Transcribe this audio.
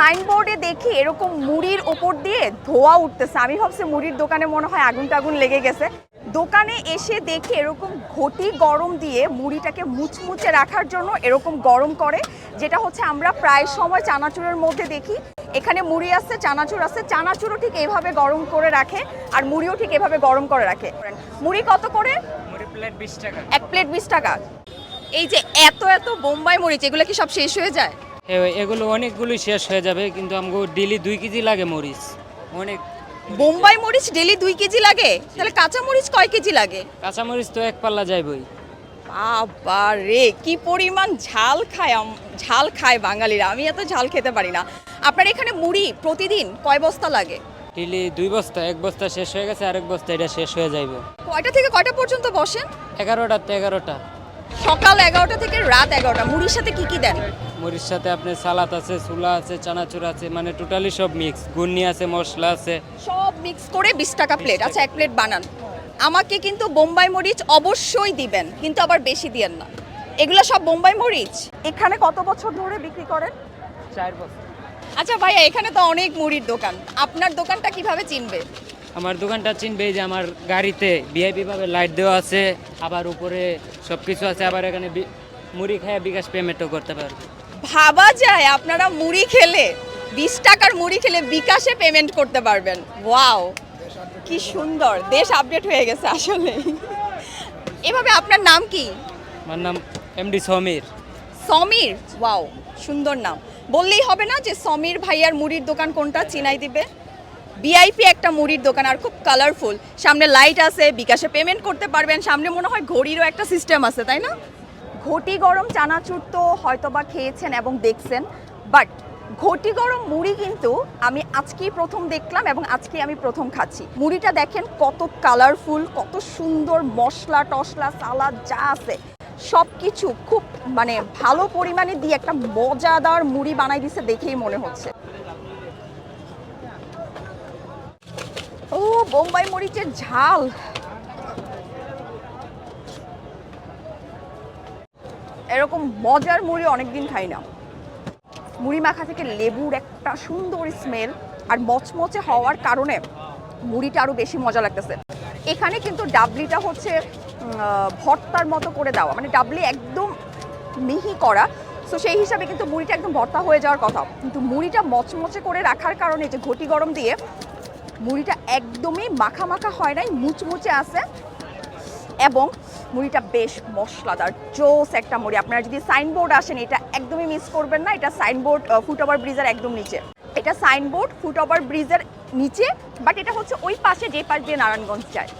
সাইনবোর্ডে দেখি এরকম মুড়ির ওপর দিয়ে ধোয়া উঠতেছে। আমি ভাবছি মুড়ির দোকানে মনে হয় আগুন টাগুন লেগে গেছে। দোকানে এসে দেখি এরকম ঘটি গরম দিয়ে মুড়িটাকে মুচমুচে রাখার জন্য এরকম গরম করে যেটা হচ্ছে আমরা প্রায় সময় চানাচুরের মধ্যে দেখি। এখানে মুড়ি আছে চানাচুর আছে চানাচুরও ঠিক এইভাবে গরম করে রাখে আর মুড়িও ঠিক এভাবে গরম করে রাখে। মুড়ি কত করে? মুড়ি এক প্লেট বিশ টাকা। এই যে এত এত বোম্বাই মরিচ এগুলো কি সব শেষ হয়ে যায়? এগুলো অনেকগুলো শেষ হয়ে যাবে কিন্তু আমাকে ডেলি দুই কেজি লাগে মরিচ। অনেক। বোম্বাই মরিচ ডেলি দুই কেজি লাগে? তাহলে কাঁচা মরিচ কয় কেজি লাগে? কাঁচা মরিচ তো এক পাল্লা যাইবই। বাবা রে কি পরিমাণ ঝাল খায় ঝাল খায় বাঙালিরা। আমি এত ঝাল খেতে পারি না। আপনার এখানে মুড়ি প্রতিদিন কয় বস্তা লাগে? ডেলি দুই বস্তা এক বস্তা শেষ হয়ে গেছে আরেক বস্তা এটা শেষ হয়ে যাইবে। কয়টা থেকে কয়টা পর্যন্ত বসেন? এগারোটা তো এগারোটা। সকাল এগারোটা থেকে রাত এগারোটা। মুড়ির সাথে কি কি দেন? মরিচ সাথে আপনার সালাদ আছে চুলা আছে চানাচুর আছে মানে টোটালি সব মিক্স গুন্নি আছে মশলা আছে। সব মিক্স করে বিশ টাকা প্লেট আচ্ছা এক প্লেট বানান। আমাকে কিন্তু বোম্বাই মরিচ অবশ্যই দিবেন কিন্তু আবার বেশি দিয়েন না। এগুলো সব বোম্বাই মরিচ? এখানে কত বছর ধরে বিক্রি করেন? চার বস্তা আচ্ছা ভাইয়া এখানে তো অনেক মুড়ির দোকান। আপনার দোকানটা কীভাবে চিনবে? আমার দোকানটা চিনবে যে আমার গাড়িতে ভিআইপি ভাবে লাইট দেওয়া আছে আবার উপরে সব কিছু আছে আবার এখানে মুড়ি খেয়ে বিকাশ পেমেন্টও করতে পারবে। ভাবা যায় আপনারা মুড়ি খেলে বিশ টাকার মুড়ি খেলে বিকাশে পেমেন্ট করতে পারবেন। ওয়াও কি সুন্দর দেশ আপডেট হয়ে গেছে আসলে এভাবে আপনার নাম কি? আমার নাম এমডি সমীর। সমীর? ওয়াও সুন্দর নাম। বললেই হবে না যে সমীর ভাইয়ার মুড়ির দোকান কোনটা? চিনাই দিবে। ভিআইপি একটা মুড়ির দোকান আর খুব কালারফুল সামনে লাইট আছে, বিকাশে পেমেন্ট করতে পারবেন। সামনে মনে হয় ঘড়িরও একটা সিস্টেম আছে, তাই না? ঘটি গরম চানাচুর তো হয়তোবা খেয়েছেন এবং দেখছেন বাট ঘটি গরম মুড়ি কিন্তু আমি আজকেই প্রথম দেখলাম এবং আজকে আমি প্রথম খাচ্ছি। মুড়িটা দেখেন কত কালারফুল কত সুন্দর মশলা টসলা, সালাদ যা আছে সব কিছু খুব মানে ভালো পরিমাণে দিয়ে একটা মজাদার মুড়ি বানাই দিছে দেখেই মনে হচ্ছে। ও, বোম্বাই মরিচের ঝাল। এরকম মজার মুড়ি অনেকদিন খাই না। মুড়ি মাখা থেকে লেবুর একটা সুন্দর স্মেল আর মচমচে হওয়ার কারণে মুড়িটা আরও বেশি মজা লাগতেছে। এখানে কিন্তু ডাবলিটা হচ্ছে ভর্তার মতো করে দেওয়া। মানে ডাবলি একদম মিহি করা। তো সেই হিসাবে কিন্তু মুড়িটা একদম ভর্তা হয়ে যাওয়ার কথা। কিন্তু মুড়িটা মচমচে করে রাখার কারণে যে ঘটি গরম দিয়ে মুড়িটা একদমই মাখা মাখা হয় নাই, মুচমুচে আছে। এবং মুড়িটা বেশ মশলাদার, জোস একটা মুড়ি। আপনারা যদি সাইনবোর্ড আসেন, এটা একদমই মিস করবেন না। এটা সাইনবোর্ড ফুটওভার ব্রিজের একদম নিচে। এটা সাইনবোর্ড ফুটওভার ব্রিজের নিচে বাট এটা হচ্ছে ওই পাশে যে পাশ দিয়ে নারায়ণগঞ্জ যায়।